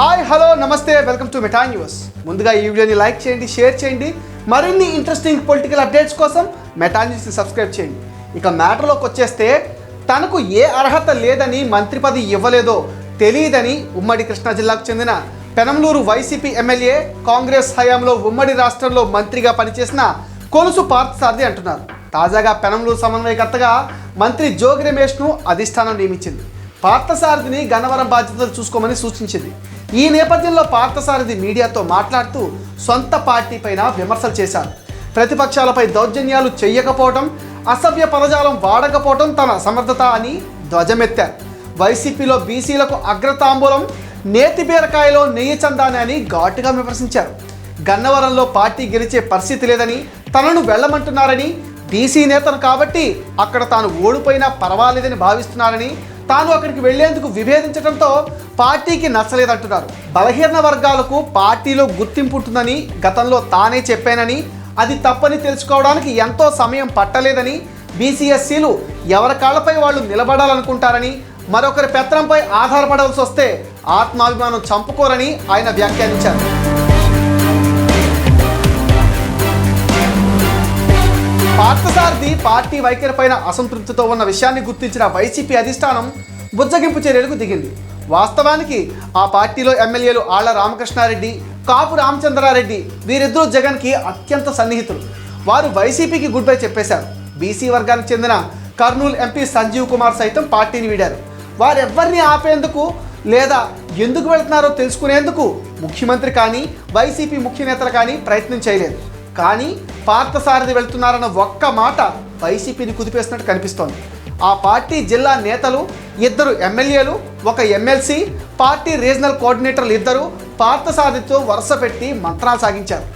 Hi hello నమస్తే welcome to Meta news ముందుగా ఈ వీడియోని లైక్ చేయండి షేర్ చేయండి. మరిన్ని ఇంట్రెస్టింగ్ పొలిటికల్ అప్డేట్స్ కోసం మెటా న్యూస్ని సబ్స్క్రైబ్ చేయండి. ఇక మ్యాటర్లోకి వచ్చేస్తే తనకు ఏ అర్హత లేదని మంత్రి పదవి ఇవ్వలేదో తెలియదని ఉమ్మడి కృష్ణా జిల్లాకు చెందిన పెనంలూరు వైసీపీ ఎమ్మెల్యే కాంగ్రెస్ హయాంలో ఉమ్మడి రాష్ట్రంలో మంత్రిగా పనిచేసిన కొలుసు పార్థసారథి అంటున్నారు. తాజాగా పెనంలూరు సమన్వయకర్తగా మంత్రి జోగి రమేష్ను అధిష్టానం నియమించింది. పార్థసారథిని గన్నవరం బాధ్యతలు చూసుకోమని సూచించింది. ఈ నేపథ్యంలో పార్థసారథి మీడియాతో మాట్లాడుతూ సొంత పార్టీపైన విమర్శలు చేశారు. ప్రతిపక్షాలపై దౌర్జన్యాలు చేయకపోవటం అసభ్య పదజాలం వాడకపోవడం తన సమర్థత అని ధ్వజమెత్తారు. వైసీపీలో బీసీలకు అగ్రతాంబూలం నేతి బీరకాయలో నెయ్యి చందాని అని ఘాటుగా విమర్శించారు. గన్నవరంలో పార్టీ గెలిచే పరిస్థితి లేదని తనను వెళ్ళమంటున్నారని బీసీ నేతను కాబట్టి అక్కడ తాను ఓడిపోయినా పర్వాలేదని భావిస్తున్నారని తాను అక్కడికి వెళ్ళేందుకు విభేదించడంతో పార్టీకి నచ్చలేదంటున్నారు. బలహీన వర్గాలకు పార్టీలో గుర్తింపు ఉంటుందని గతంలో తానే చెప్పానని అది తప్పని తెలుసుకోవడానికి ఎంతో సమయం పట్టలేదని బీసీఎస్సీలు ఎవరి కాళ్ళపై వాళ్ళు నిలబడాలనుకుంటారని మరొకరి పెత్రంపై ఆధారపడవలసి వస్తే ఆత్మాభిమానం చంపుకోరని ఆయన వ్యాఖ్యానించారు. పార్థసారథి పార్టీ వైఖరిపైన అసంతృప్తితో ఉన్న విషయాన్ని గుర్తించిన వైసీపీ అధిష్టానం బుజ్జగింపు చర్యలకు దిగింది. వాస్తవానికి ఆ పార్టీలో ఎమ్మెల్యేలు ఆళ్ళ రామకృష్ణారెడ్డి కాపు రామచంద్రారెడ్డి వీరిద్దరూ జగన్కి అత్యంత సన్నిహితులు. వారు వైసీపీకి గుడ్ బై చెప్పేశారు. బీసీ వర్గానికి చెందిన కర్నూలు ఎంపీ సంజీవ్ కుమార్ సైతం పార్టీని వీడారు. వారెవ్వరిని ఆపేందుకు లేదా ఎందుకు వెళ్తున్నారో తెలుసుకునేందుకు ముఖ్యమంత్రి కానీ వైసీపీ ముఖ్య నేతలు కానీ ప్రయత్నం చేయలేదు. కానీ పార్థసారథి వెళ్తున్నారన్న ఒక్క మాట వైసీపీని కుదిపేస్తున్నట్టు కనిపిస్తోంది. ఆ పార్టీ జిల్లా నేతలు ఇద్దరు ఎమ్మెల్యేలు ఒక ఎమ్మెల్సీ పార్టీ రీజనల్ కోఆర్డినేటర్లు ఇద్దరు పార్థసారథితో వరుస పెట్టి మంత్రాలు సాగించారు.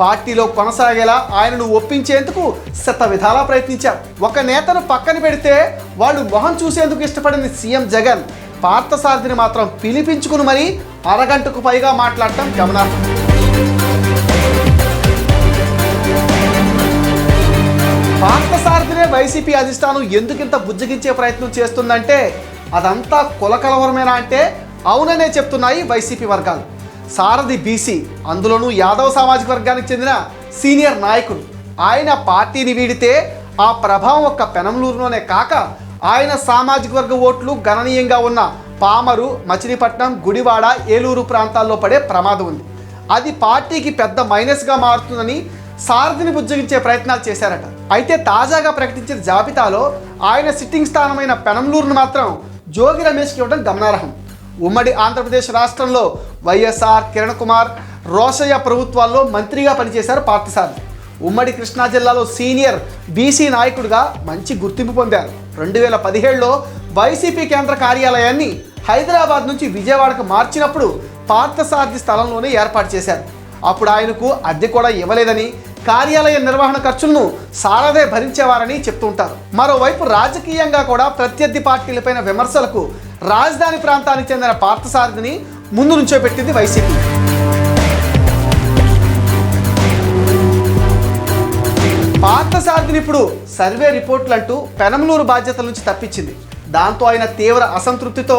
పార్టీలో కొనసాగేలా ఆయనను ఒప్పించేందుకు శత విధాలా ప్రయత్నించారు. ఒక నేతను పక్కన పెడితే వాళ్ళు మొహం చూసేందుకు ఇష్టపడిన సీఎం జగన్ పార్థసారథిని మాత్రం పిలిపించుకుని మరీ అరగంటకు పైగా మాట్లాడటం గమనార్హం. పార్థసారథినే వైసీపీ అధిష్టానం ఎందుకింత బుజ్జగించే ప్రయత్నం చేస్తుందంటే అదంతా కులకలవరమేనా అంటే అవుననే చెప్తున్నాయి వైసీపీ వర్గాలు. సారథి బీసీ అందులోనూ యాదవ్ సామాజిక వర్గానికి చెందిన సీనియర్ నాయకుడు. ఆయన పార్టీని వీడితే ఆ ప్రభావం ఒక్క పెనంలూరులోనే కాక ఆయన సామాజిక వర్గ ఓట్లు గణనీయంగా ఉన్న పామరు మచిలీపట్నం గుడివాడ ఏలూరు ప్రాంతాల్లో పడే ప్రమాదం ఉంది. అది పార్టీకి పెద్ద మైనస్గా మారుతుందని సారథిని బుజ్జగించే ప్రయత్నాలు చేశారట. అయితే తాజాగా ప్రకటించిన జాబితాలో ఆయన సిట్టింగ్ స్థానమైన పెనంలూరును మాత్రం జోగి రమేష్కి ఇవ్వడం గమనార్హం. ఉమ్మడి ఆంధ్రప్రదేశ్ రాష్ట్రంలో వైఎస్ఆర్ కిరణ్ కుమార్ రోషయ్య ప్రభుత్వాల్లో మంత్రిగా పనిచేశారు పార్థసారథి ఉమ్మడి కృష్ణా జిల్లాలో సీనియర్ బీసీ నాయకుడిగా మంచి గుర్తింపు పొందారు. రెండు వేల పదిహేడులో వైసీపీ కేంద్ర కార్యాలయాన్ని హైదరాబాద్ నుంచి విజయవాడకు మార్చినప్పుడు పార్థసారథి స్థలంలోనే ఏర్పాటు చేశారు. అప్పుడు ఆయనకు అద్దె కూడా ఇవ్వలేదని కార్యాలయ నిర్వహణ ఖర్చులను సారథే భరించేవారని చెప్తుంటారు మరోవైపు రాజకీయంగా కూడా ప్రత్యర్థి పార్టీలపైన విమర్శలకు రాజధాని ప్రాంతానికి చెందిన పార్థసారథిని ముందు నుంచో పెట్టింది వైసీపీ. పార్థసారథిని ఇప్పుడు సర్వే రిపోర్ట్లు అంటూ పెనమలూరు బాధ్యతల నుంచి తప్పించింది. దాంతో ఆయన తీవ్ర అసంతృప్తితో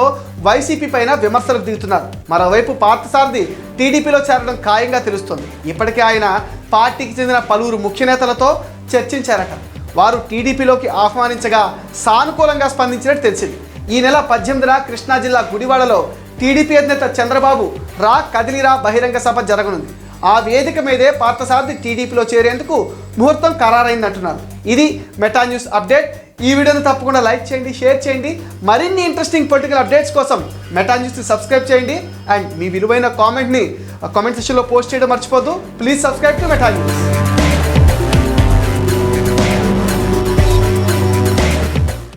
వైసీపీ పైన విమర్శలకు దిగుతున్నారు. మరోవైపు పార్థసారథి టీడీపీలో చేరడం ఖాయంగా తెలుస్తోంది. ఇప్పటికే ఆయన పార్టీకి చెందిన పలువురు ముఖ్య నేతలతో చర్చించారట. వారు టీడీపీలోకి ఆహ్వానించగా సానుకూలంగా స్పందించినట్టు తెలిసింది. ఈ నెల పద్దెనిమిదిన కృష్ణా జిల్లా గుడివాడలో టీడీపీ అధినేత చంద్రబాబు రా కదిలిరా బహిరంగ సభ జరగనుంది. ఆ వేదిక మీదే పార్థసారథి టీడీపీలో చేరేందుకు ముహూర్తం ఖరారైందంటున్నారు. ఇది మెటా న్యూస్ అప్డేట్. ఈ వీడియోను తప్పకుండా లైక్ చేయండి షేర్ చేయండి. మరిన్ని ఇంట్రెస్టింగ్ పొలిటికల్ అప్డేట్స్ కోసం మెటా న్యూస్ని సబ్స్క్రైబ్ చేయండి. అండ్ మీ విలువైన కామెంట్ని కామెంట్ సెక్షన్లో పోస్ట్ చేయడం మర్చిపోద్దు. Please subscribe to Meta news